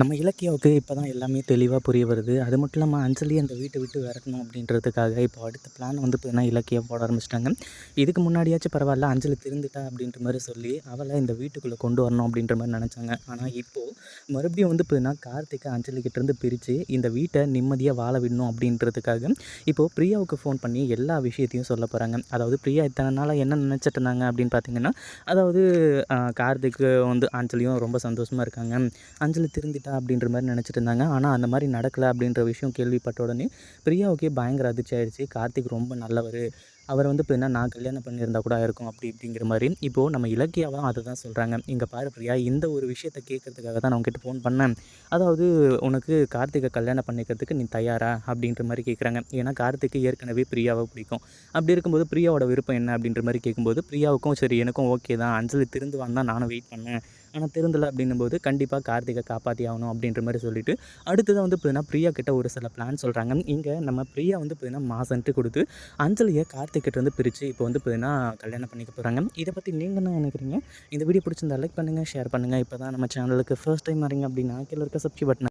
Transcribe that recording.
நம்ம இலக்கியாவுக்கு இப்போ தான் எல்லாமே தெளிவாக புரிய வருது. அது மட்டும் இல்லாமல் அஞ்சலி அந்த வீட்டை விட்டு விரட்டணும் அப்படின்றதுக்காக இப்போ அடுத்த பிளான் வந்து பார்த்தீங்கன்னா இலக்கியா போட ஆரம்பிச்சிட்டாங்க. இதுக்கு முன்னாடியாச்சும் பரவாயில்ல அஞ்சலி திருந்துட்டா அப்படின்ற மாதிரி சொல்லி அவளை இந்த வீட்டுக்குள்ளே கொண்டு வரணும் அப்படின்ற மாதிரி நினச்சாங்க. ஆனால் இப்போது மறுபடியும் வந்து பார்த்தீங்கன்னா கார்த்திகை அஞ்சலிக்கிட்டேருந்து பிரித்து இந்த வீட்டை நிம்மதியாக வாழ விடணும் அப்படின்றதுக்காக இப்போது பிரியாவுக்கு ஃபோன் பண்ணி எல்லா விஷயத்தையும் சொல்ல போகிறாங்க அதாவது பிரியா இத்தனை நாளாக என்ன நினச்சிட்டு இருந்தாங்க அப்படின்னு பார்த்தீங்கன்னா அதாவது கார்த்திக்கு வந்து அஞ்சலியும் ரொம்ப சந்தோஷமாக இருக்காங்க. அஞ்சலி திருந்திட்டா அப்படின்ற மாதிரி நினச்சிட்டு இருந்தாங்க. ஆனால் அந்த மாதிரி நடக்கலை அப்படின்ற விஷயம் கேள்விப்பட்ட உடனே பிரியாவுக்கே பயங்கர அதிர்ச்சி ஆயிடுச்சு. கார்த்திக் ரொம்ப நல்லவர். அவர் வந்து இப்போ என்ன நான் கல்யாணம் பண்ணியிருந்தா கூட இருக்கும் அப்படி இப்படிங்கிற மாதிரி. இப்போது நம்ம இலக்கியாவும் அதை தான் சொல்கிறாங்க இங்கே பாரு பிரியா இந்த ஒரு விஷயத்தை கேட்கறதுக்காக தான் நான் உங்ககிட்ட ஃபோன் பண்ணேன். அதாவது உனக்கு கார்த்திகை கல்யாணம் பண்ணிக்கிறதுக்கு நீ தயாரா? அப்படின்ற மாதிரி கேட்குறாங்க ஏன்னா கார்த்திக்கு ஏற்கனவே பிரியாவை பிடிக்கும். அப்படி இருக்கும்போது பிரியாவோட விருப்பம் என்ன? அப்படின்ற மாதிரி கேட்கும்போது பிரியாவுக்கும் சரி எனக்கும் ஓகே தான். அஞ்சலி திருந்து தான் நானும் வெயிட் பண்ணேன். ஆனால் திருந்தலை அப்படின்னும்போது கண்டிப்பாக கார்த்திகை காப்பாற்றி ஆகணும் அப்படின்ற மாதிரி சொல்லிட்டு. அடுத்ததான் வந்து பார்த்தீங்கன்னா பிரியா கிட்ட ஒரு சில பிளான் சொல்கிறாங்க இங்கே நம்ம பிரியா வந்து பார்த்தீங்கன்னா மாசன்ட்டு கொடுத்து அஞ்சலியை கார்த்திக் கிட்ட இருந்து பிரித்து இப்போ வந்து பார்த்தீங்கன்னா கல்யாணம் பண்ணிக்க போகிறாங்க இதை பற்றி நீங்கள் என்ன நினைக்கிறீங்க? இந்த வீடியோ பிடிச்சிருந்தா லைக் பண்ணுங்கள் ஷேர் பண்ணுங்கள் இப்போ தான் நம்ம சேனலுக்கு ஃபர்ஸ்ட் டைம் வரீங்க அப்படின்னா கீழே இருக்க சப்ஸ்கிரைப் பட்டன்